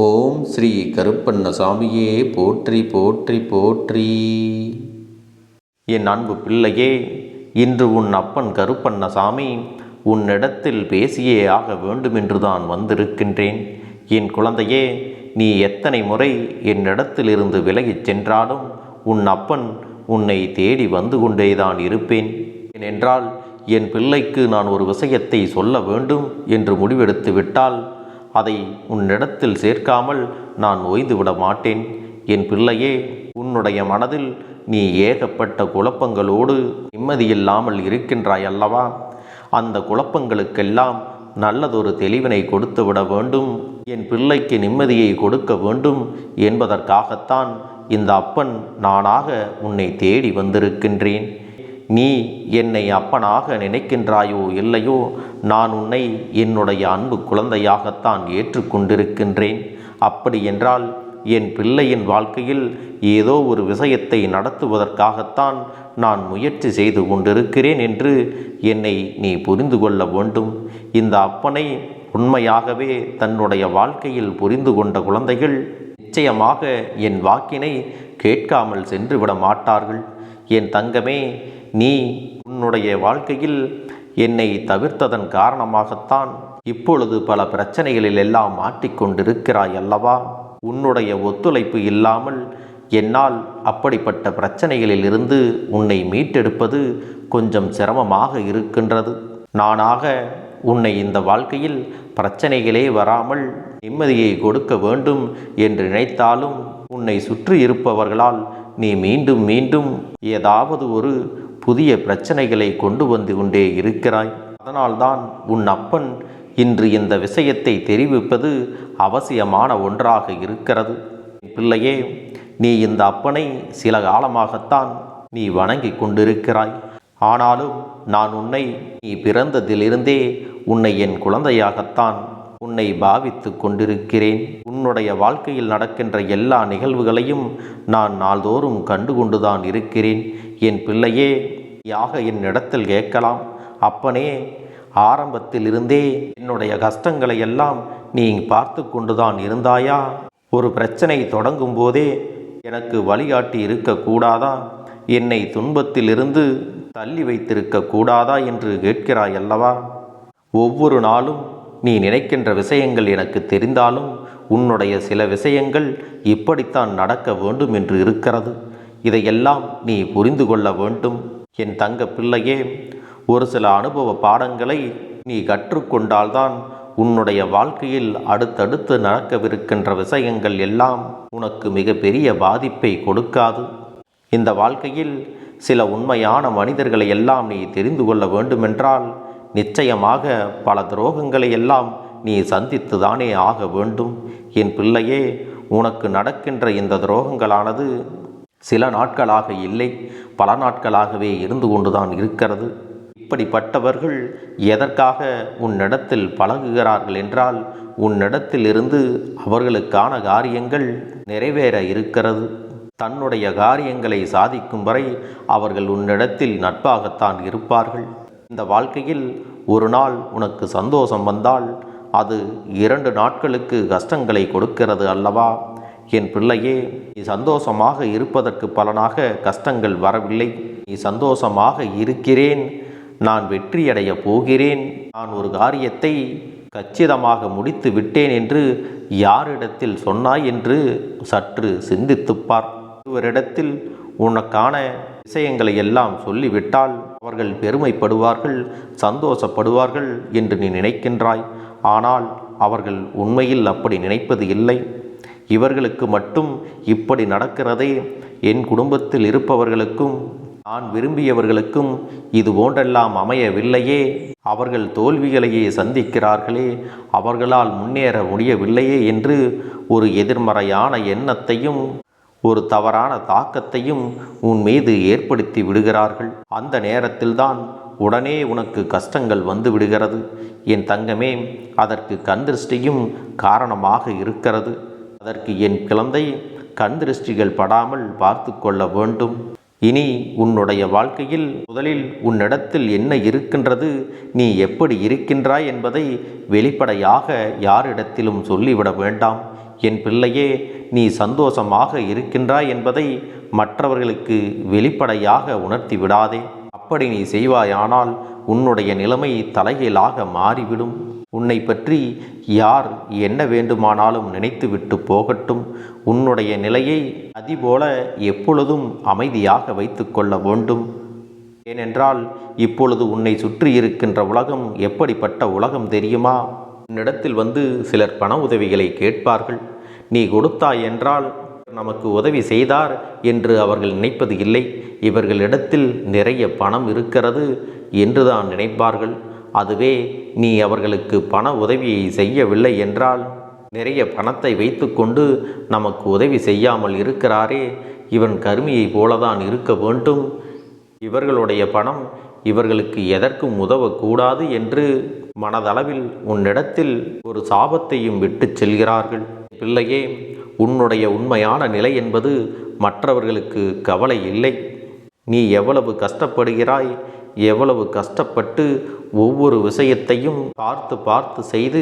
ஓம் ஸ்ரீ கருப்பண்ண சாமியே போற்றி போற்றி போற்றி. என் அன்பு பிள்ளையே இன்று உன் அப்பன் கருப்பண்ணசாமி உன்னிடத்தில் பேசியே ஆக வேண்டுமென்றுதான் வந்திருக்கின்றேன். என் குழந்தையே நீ எத்தனை முறை என்னிடத்திலிருந்து விலகிச் சென்றாலும் உன் அப்பன் உன்னை தேடி வந்து கொண்டேதான் இருப்பேன். ஏனென்றால் என் பிள்ளைக்கு நான் ஒரு விஷயத்தை சொல்ல வேண்டும் என்று முடிவெடுத்து விட்டால் அதை உன்னிடத்தில் சேர்க்காமல் நான் ஓய்ந்துவிட மாட்டேன். என் பிள்ளையே உன்னுடைய மனதில் நீ ஏகப்பட்ட குழப்பங்களோடு நிம்மதியில்லாமல் இருக்கின்றாய் அல்லவா அந்த குழப்பங்களுக்கெல்லாம் நல்லதொரு தெளிவினை கொடுத்து விட வேண்டும். என் பிள்ளைக்கு நிம்மதியை கொடுக்க வேண்டும் என்பதற்காகத்தான் இந்த அப்பன் நானாக உன்னை தேடி வந்திருக்கின்றேன். நீ என்னை அப்பனாக நினைக்கின்றாயோ இல்லையோ நான் உன்னை என்னுடைய அன்பு குழந்தையாகத்தான் ஏற்றுக்கொண்டிருக்கின்றேன். அப்படி என்றால் என் பிள்ளையின் வாழ்க்கையில் ஏதோ ஒரு விஷயத்தை நடத்துவதற்காகத்தான் நான் முயற்சி செய்து கொண்டிருக்கிறேன் என்று என்னை நீ புரிந்து கொள்ள வேண்டும். இந்த அப்பனை உண்மையாகவே தன்னுடைய வாழ்க்கையில் புரிந்து கொண்ட குழந்தைகள் நிச்சயமாக என் வாக்கினை கேட்காமல் சென்று விட மாட்டார்கள். என் தங்கமே நீ உன்னுடைய வாழ்க்கையில் என்னை தவிர்த்ததன் காரணமாகத்தான் இப்பொழுது பல பிரச்சனைகளில் எல்லாம் மாட்டிக்கொண்டிருக்கிறாய் அல்லவா? உன்னுடைய ஒத்துழைப்பு இல்லாமல் என்னால் அப்படிப்பட்ட பிரச்சனைகளில் இருந்து உன்னை மீட்டெடுப்பது கொஞ்சம் சிரமமாக இருக்கின்றது. நானாக உன்னை இந்த வாழ்க்கையில் பிரச்சனைகளே வராமல் நிம்மதியை கொடுக்க வேண்டும் என்று நினைத்தாலும் உன்னை சுற்றி இருப்பவர்களால் நீ மீண்டும் மீண்டும் ஏதாவது ஒரு புதிய பிரச்சனைகளை கொண்டு வந்து கொண்டே இருக்கிறாய். அதனால்தான் உன் அப்பன் இன்று இந்த விஷயத்தை தெரிவிப்பது அவசியமான ஒன்றாக இருக்கிறது. பிள்ளையே நீ இந்த அப்பனை சில காலமாகத்தான் நீ வணங்கி கொண்டிருக்கிறாய். ஆனாலும் நான் உன்னை நீ பிறந்ததிலிருந்தே உன்னை என் குழந்தையாகத்தான் உன்னை பாவித்து கொண்டிருக்கிறேன். உன்னுடைய வாழ்க்கையில் நடக்கின்ற எல்லா நிகழ்வுகளையும் நான் நாள்தோறும் கண்டு கொண்டுதான் இருக்கிறேன். என் பிள்ளையே யாக என்னிடத்தில் கேட்கலாம். அப்பனே ஆரம்பத்தில் இருந்தே என்னுடைய கஷ்டங்களை எல்லாம் நீ பார்த்து கொண்டுதான் இருந்தாயா? ஒரு பிரச்சனை தொடங்கும் போதே எனக்கு வழிகாட்டி இருக்கக்கூடாதா என்னை துன்பத்திலிருந்து தள்ளி வைத்திருக்க கூடாதா என்று கேட்கிறாய் அல்லவா? ஒவ்வொரு நாளும் நீ நினைக்கின்ற விஷயங்கள் எனக்கு தெரிந்தாலும் உன்னுடைய சில விஷயங்கள் இப்படித்தான் நடக்க வேண்டும் என்று இருக்கிறது. இதையெல்லாம் நீ புரிந்து கொள்ள வேண்டும். என் தங்க பிள்ளையே ஒரு சில அனுபவ பாடங்களை நீ கற்றுக்கொண்டால்தான் உன்னுடைய வாழ்க்கையில் அடுத்தடுத்து நடக்கவிருக்கின்ற விஷயங்கள் எல்லாம் உனக்கு மிகப்பெரிய பாதிப்பை கொடுக்காது. இந்த வாழ்க்கையில் சில உண்மையான மனிதர்களை எல்லாம் நீ தெரிந்து கொள்ள வேண்டுமென்றால் நிச்சயமாக பல துரோகங்களை எல்லாம் நீ சந்தித்து தானே ஆக வேண்டும். என் பிள்ளையே உனக்கு நடக்கின்ற இந்த துரோகங்களானது சில நாட்களாக இல்லை பல நாட்களாகவே இருந்து கொண்டுதான் இருக்கிறது. இப்படிப்பட்டவர்கள் எதற்காக உன்னிடத்தில் பழகுகிறார்கள் என்றால் உன்னிடத்திலிருந்து அவர்களுக்கான காரியங்கள் நிறைவேற இருக்கிறது. தன்னுடைய காரியங்களை சாதிக்கும் வரை அவர்கள் உன்னிடத்தில் நட்பாகத்தான் இருப்பார்கள். இந்த வாழ்க்கையில் ஒரு நாள் உனக்கு சந்தோஷம் வந்தால் அது இரண்டு நாட்களுக்கு கஷ்டங்களை கொடுக்கிறது அல்லவா? என் பிள்ளையே நீ சந்தோஷமாக இருப்பதற்கு பலனாக கஷ்டங்கள் வரவில்லை. நீ சந்தோஷமாக இருக்கிறேன். நான் வெற்றியடைய போகிறேன். நான் ஒரு காரியத்தை கச்சிதமாக முடித்து விட்டேன் என்று யாரிடத்தில் சொன்னாய் என்று சற்று சிந்தித்துப் பார். ஒருவரிடத்தில் உனக்கான விஷயங்களை எல்லாம் சொல்லிவிட்டால் அவர்கள் பெருமைப்படுவார்கள் சந்தோஷப்படுவார்கள் என்று நீ நினைக்கின்றாய். ஆனால் அவர்கள் உண்மையில் அப்படி நினைப்பது இல்லை. இவர்களுக்கு மட்டும் இப்படி நடக்கிறதே என் குடும்பத்தில் இருப்பவர்களுக்கும் நான் விரும்பியவர்களுக்கும் இது போன்றெல்லாம் அமையவில்லையே. அவர்கள் தோல்விகளையே சந்திக்கிறார்களே அவர்களால் முன்னேற முடியவில்லையே என்று ஒரு எதிர்மறையான எண்ணத்தையும் ஒரு தவறான தாக்கத்தையும் உன் மீது ஏற்படுத்தி விடுகிறார்கள். அந்த நேரத்தில்தான் உடனே உனக்கு கஷ்டங்கள் வந்து விடுகிறது. என் தங்கமே அதற்கு கந்திருஷ்டியும் காரணமாக இருக்கிறது. அதற்கு என் குழந்தை கண் திருஷ்டிகள் படாமல் பார்த்து கொள்ள வேண்டும். இனி உன்னுடைய வாழ்க்கையில் முதலில் உன்னிடத்தில் என்ன இருக்கின்றது நீ எப்படி இருக்கின்றாய் என்பதை வெளிப்படையாக யாரிடத்திலும் சொல்லிவிட வேண்டாம். என் பிள்ளையே நீ சந்தோஷமாக இருக்கின்றாய் என்பதை மற்றவர்களுக்கு வெளிப்படையாக உணர்த்தி விடாதே. அப்படி நீ செய்வாயானால் உன்னுடைய நிலைமை தலைகீழாக மாறிவிடும். உன்னை பற்றி யார் என்ன வேண்டுமானாலும் நினைத்துவிட்டு போகட்டும். உன்னுடைய நிலையை அதிபோல எப்பொழுதும் அமைதியாக வைத்துக்கொள்ள வேண்டும். ஏனென்றால் இப்பொழுது உன்னை சுற்றி இருக்கின்ற உலகம் எப்படிப்பட்ட உலகம் தெரியுமா? உன்னிடத்தில் வந்து சிலர் பண உதவிகளை கேட்பார்கள். நீ கொடுத்தாய் என்றால் நமக்கு உதவி செய்தார் என்று அவர்கள் நினைப்பது இல்லை. இவர்களிடத்தில் நிறைய பணம் இருக்கிறது என்றுதான் நினைப்பார்கள். அதுவே நீ அவர்களுக்கு பண உதவியை செய்யவில்லை என்றால் நிறைய பணத்தை வைத்துக்கொண்டு நமக்கு உதவி செய்யாமல் இருக்கிறாரே. இவன் கருமியைப் போலதான் இருக்க வேண்டும். இவர்களுடைய பணம் இவர்களுக்கு எதற்கும் உதவக்கூடாது என்று மனதளவில் உன்னிடத்தில் ஒரு சாபத்தையும் விட்டு செல்கிறார்கள். பிள்ளையே உன்னுடைய உண்மையான நிலை என்பது மற்றவர்களுக்கு கவலை இல்லை. நீ எவ்வளவு கஷ்டப்படுகிறாய்? எவ்வளவு கஷ்டப்பட்டு ஒவ்வொரு விஷயத்தையும் பார்த்து பார்த்து செய்து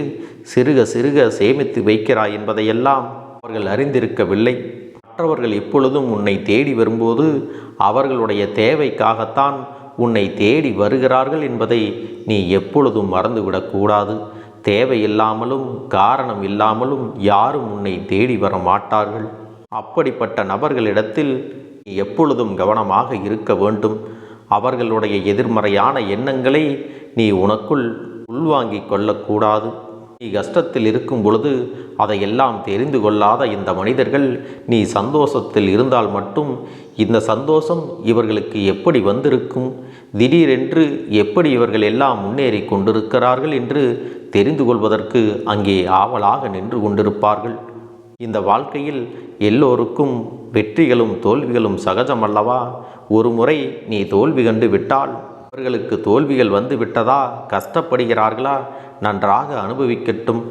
சிறுக சிறுக சேமித்து வைக்கிறாய் என்பதையெல்லாம் அவர்கள் அறிந்திருக்கவில்லை. மற்றவர்கள் எப்பொழுதும் உன்னை தேடி வரும்போது அவர்களுடைய தேவைக்காகத்தான் உன்னை தேடி வருகிறார்கள் என்பதை நீ எப்பொழுதும் மறந்துவிடக்கூடாது. தேவையில்லாமலும் காரணம் இல்லாமலும் யாரும் உன்னை தேடி வர மாட்டார்கள். அப்படிப்பட்ட நபர்களிடத்தில் நீ எப்பொழுதும் கவனமாக இருக்க வேண்டும். அவர்களுடைய எதிர்மறையான எண்ணங்களை நீ உனக்குள் உள்வாங்கிக் கொள்ளக்கூடாது. நீ கஷ்டத்தில் இருக்கும் பொழுது அதையெல்லாம் தெரிந்து கொள்ளாத இந்த மனிதர்கள் நீ சந்தோஷத்தில் இருந்தால் மட்டும் இந்த சந்தோஷம் இவர்களுக்கு எப்படி வந்திருக்கும்? திடீரென்று எப்படி இவர்கள் எல்லாம் முன்னேறி கொண்டிருக்கிறார்கள் என்று தெரிந்து கொள்வதற்கு அங்கே ஆவலாக நின்று கொண்டிருப்பார்கள். இந்த வாழ்க்கையில் எல்லோருக்கும் வெற்றிகளும் தோல்விகளும் சகஜம் அல்லவா ஒரு முறை நீ தோல்வி கண்டு விட்டால் அவர்களுக்கு தோல்விகள் வந்து விட்டதா? கஷ்டப்படுகிறார்களா? நன்றாக அனுபவிக்கட்டும்.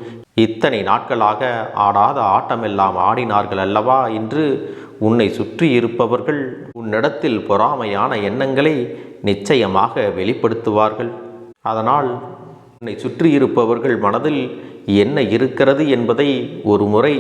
இத்தனை நாட்களாக ஆடாத ஆட்டமெல்லாம் ஆடினார்கள் அல்லவா? என்று உன்னை சுற்றி இருப்பவர்கள் உன்னிடத்தில் பொறாமையான எண்ணங்களை நிச்சயமாக வெளிப்படுத்துவார்கள். அதனால் உன்னை சுற்றி இருப்பவர்கள் மனதில் என்ன இருக்கிறது என்பதை ஒரு முறை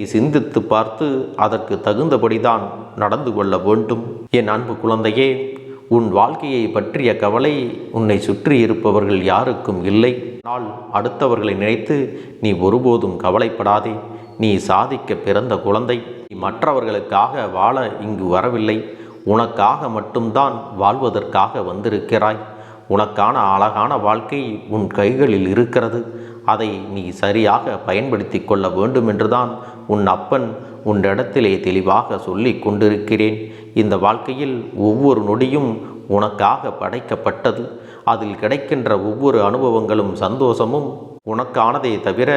சிந்தித்து பார்த்து அதற்கு தகுந்தபடிதான் நடந்து கொள்ள வேண்டும். என் அன்பு குழந்தையே உன் வாழ்க்கையை பற்றிய கவலை உன்னை சுற்றி இருப்பவர்கள் யாருக்கும் இல்லை. ஆனால் அடுத்தவர்களை நினைத்து நீ ஒருபோதும் கவலைப்படாதே. நீ சாதிக்க பிறந்த குழந்தை. நீ மற்றவர்களுக்காக வாழ இங்கு வரவில்லை. உனக்காக மட்டும்தான் வாழ்வதற்காக வந்திருக்கிறாய். உனக்கான அழகான வாழ்க்கை உன் கைகளில் இருக்கிறது. அதை நீ சரியாக பயன்படுத்தி கொள்ள வேண்டும் என்றுதான் உன் அப்பன் உன்னிடத்திலே தெளிவாக சொல்லி கொண்டிருக்கிறேன். இந்த வாழ்க்கையில் ஒவ்வொரு நொடியும் உனக்காக படைக்கப்பட்டது. அதில் கிடைக்கின்ற ஒவ்வொரு அனுபவங்களும் சந்தோஷமும் உனக்கானதே தவிர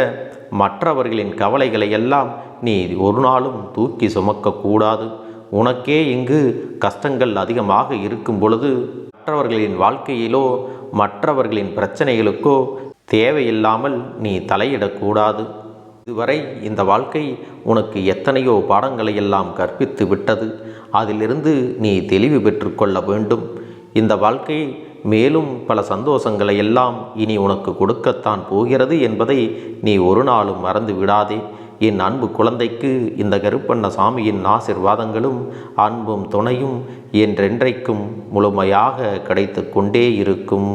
மற்றவர்களின் கவலைகளை எல்லாம் நீ ஒரு நாளும் தூக்கி சுமக்கக்கூடாது. உனக்கே இங்கு கஷ்டங்கள் அதிகமாக இருக்கும் பொழுது மற்றவர்களின் வாழ்க்கையிலோ மற்றவர்களின் பிரச்சனைகளுக்கோ தேவையில்லாமல் நீ தலையிடக்கூடாது. இதுவரை இந்த வாழ்க்கை உனக்கு எத்தனையோ பாடங்களை எல்லாம் கற்பித்து விட்டது. அதிலிருந்து நீ தெளிவு பெற்றுக்கொள்ள வேண்டும். இந்த வாழ்க்கை மேலும் பல சந்தோஷங்களை எல்லாம் இனி உனக்கு கொடுக்கத்தான் போகிறது என்பதை நீ ஒரு நாளும் மறந்து விடாதே. என் அன்பு குழந்தைக்கு இந்த கருப்பண்ண சாமியின் ஆசிர்வாதங்களும் அன்பும் துணையும் என்றென்றைக்கும் முழுமையாக கிடைத்து கொண்டே இருக்கும்.